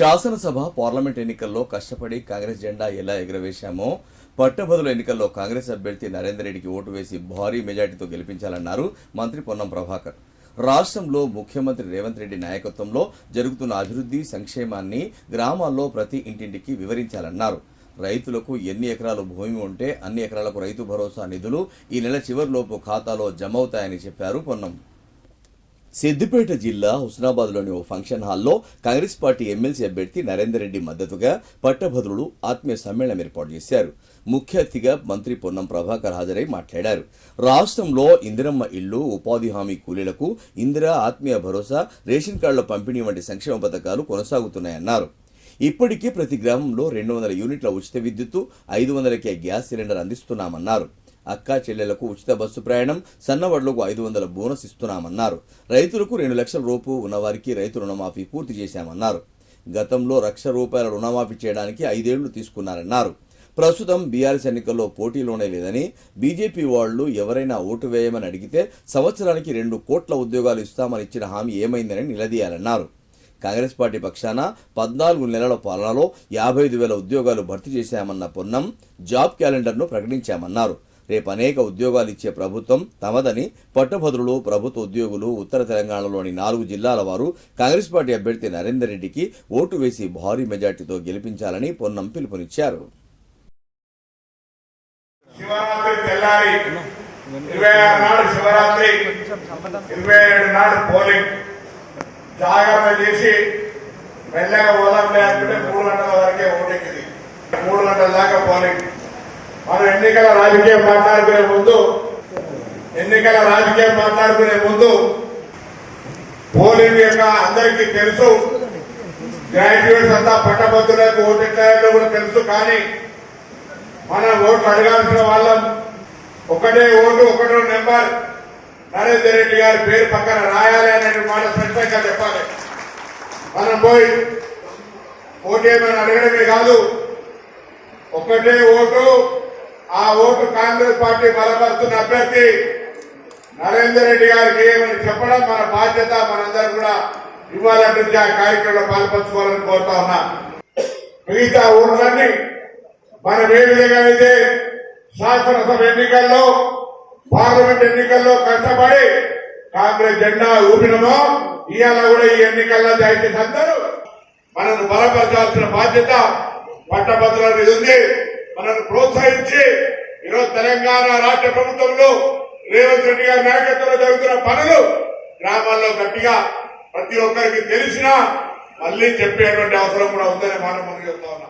శాసనసభ పార్లమెంట్ ఎన్నికల్లో కష్టపడి కాంగ్రెస్ జెండా ఎలా ఎగురవేశామో పట్టభద్రుల ఎన్నికల్లో కాంగ్రెస్ అభ్యర్థి నరేందర్ రెడ్డికి ఓటు వేసి భారీ మెజార్టీతో గెలిపించాలన్నారు మంత్రి పొన్నం ప్రభాకర్. రాష్ట్రంలో ముఖ్యమంత్రి రేవంత్ రెడ్డి నాయకత్వంలో జరుగుతున్న అభివృద్ధి సంక్షేమాన్ని గ్రామాల్లో ప్రతి ఇంటింటికి వివరించాలన్నారు. రైతులకు ఎన్ని ఎకరాలు భూమి ఉంటే అన్ని ఎకరాలకు రైతు భరోసా నిధులు ఈ నెల చివరిలోపు ఖాతాలో జమ అవుతాయని చెప్పారు పొన్నం. సిద్దిపేట జిల్లా హుస్నాబాద్లోని ఓ ఫంక్షన్ హాల్లో కాంగ్రెస్ పార్టీ ఎమ్మెల్సీ అభ్యర్థి నరేందర్ రెడ్డి మద్దతుగా పట్టభద్రులు ఆత్మీయ సమ్మేళనం ఏర్పాటు చేశారు. ముఖ్య అతిథిగా మంత్రి పొన్నం ప్రభాకర్ హాజరై మాట్లాడారు. రాష్ట్రంలో ఇందిరమ్మ ఇల్లు ఉపాధి హామీ కూలీలకు ఇందిరా ఆత్మీయ భరోసా రేషన్ కార్డుల పంపిణీ వంటి సంక్షేమ పథకాలు కొనసాగుతున్నాయన్నారు. ఇప్పటికే ప్రతి గ్రామంలో రెండు వందల యూనిట్ల ఉచిత విద్యుత్తు ఐదు వందలకే గ్యాస్ సిలిండర్ అందిస్తున్నామన్నారు. అక్కా చెల్లెలకు ఉచిత బస్సు ప్రయాణం సన్నవడ్లకు ఐదు వందల బోనస్ ఇస్తున్నామన్నారు. రైతులకు రెండు లక్షల రూపు ఉన్నవారికి రైతు రుణమాఫీ పూర్తి చేశామన్నారు. గతంలో లక్ష రూపాయల రుణమాఫీ చేయడానికి ఐదేళ్ళు తీసుకున్నారన్నారు. ప్రస్తుతం బీఆర్ఎస్ ఎన్నికల్లో పోటీలోనే లేదని బీజేపీ వాళ్ళు ఎవరైనా ఓటు వేయమని అడిగితే సంవత్సరానికి రెండు కోట్ల ఉద్యోగాలు ఇస్తామని ఇచ్చిన హామీ ఏమైందని నిలదీయాలన్నారు. కాంగ్రెస్ పార్టీ పక్షాన పద్నాలుగు నెలల పాలనలో యాభై ఐదు వేల ఉద్యోగాలు భర్తీ చేశామన్న పొన్నం జాబ్ క్యాలెండర్ను ప్రకటించామన్నారు. రేపు అనేక ఉద్యోగాలు ఇచ్చే ప్రభుత్వం తమదని పట్టభద్రులు ప్రభుత్వ ఉద్యోగులు ఉత్తర తెలంగాణలోని నాలుగు జిల్లాల వారు కాంగ్రెస్ పార్టీ అభ్యర్థి నరేందర్ రెడ్డికి ఓటు వేసి భారీ మెజార్టీతో గెలిపించాలని పొన్నం పిలుపునిచ్చారు. ఇరవై ఆరు నాడు శివరాత్రి ఇరవై ఏడు నాడు పోలింగ్. జాగ్రత్త చేసి మెల్లగా మూడు గంటల వరకే మూడు గంటల దాకా పోలింగ్. మనం ఎన్నికల రాజకీయం మాట్లాడుకునే ముందు ఎన్నికల రాజకీయం మాట్లాడుకునే ముందు పోలింగ్ యొక్క అందరికీ తెలుసు. గ్రాడ్యుయేట్స్ అంతా పట్టభద్రులకు ఓటెక్కాయో కూడా తెలుసు కానీ మనం ఓట్లు అడగాల్సిన వాళ్ళం ఒకటే ఓటు ఒకటో నెంబర్. నరేందర్ రెడ్డి గారి పేరు పక్కన రాయాలి అనే మాట స్పష్టంగా చెప్పాలి. మనం పోయి ఓటేమని అడగడమే కాదు. ఒకటే ఓటు ఆ ఓటు కాంగ్రెస్ పార్టీ బలపరుస్తున్న అభ్యర్థి నరేందర్ రెడ్డి గారికి ఏమని చెప్పడం మన బాధ్యత మనందరూ కూడా ఇవ్వాలంటే ఆ కార్యక్రమంలో పాల్పంచుకోవాలని కోరుతా ఉన్నా. మిగతా ఊర్లన్నీ మనం ఏ విధంగా అయితే శాసనసభ ఎన్నికల్లో పార్లమెంట్ ఎన్నికల్లో కష్టపడి కాంగ్రెస్ జెండా ఊపినమో ఇవాళ కూడా ఈ ఎన్నికల్లో దయచేసి అందరూ మనను బలపరచాల్సిన బాధ్యత పట్టభద్రుల మీద ఉంది. మనల్ని ప్రోత్సహించి ఈరోజు తెలంగాణ రాష్ట్ర ప్రభుత్వంలో రేవంత్ రెడ్డి గారి నాయకత్వంలో జరుగుతున్న పనులు గ్రామాల్లో గట్టిగా ప్రతి ఒక్కరికి తెలిసినా మళ్ళీ చెప్పేటువంటి అవసరం కూడా ఉందని మనం ముందు చెప్తా ఉన్నాం.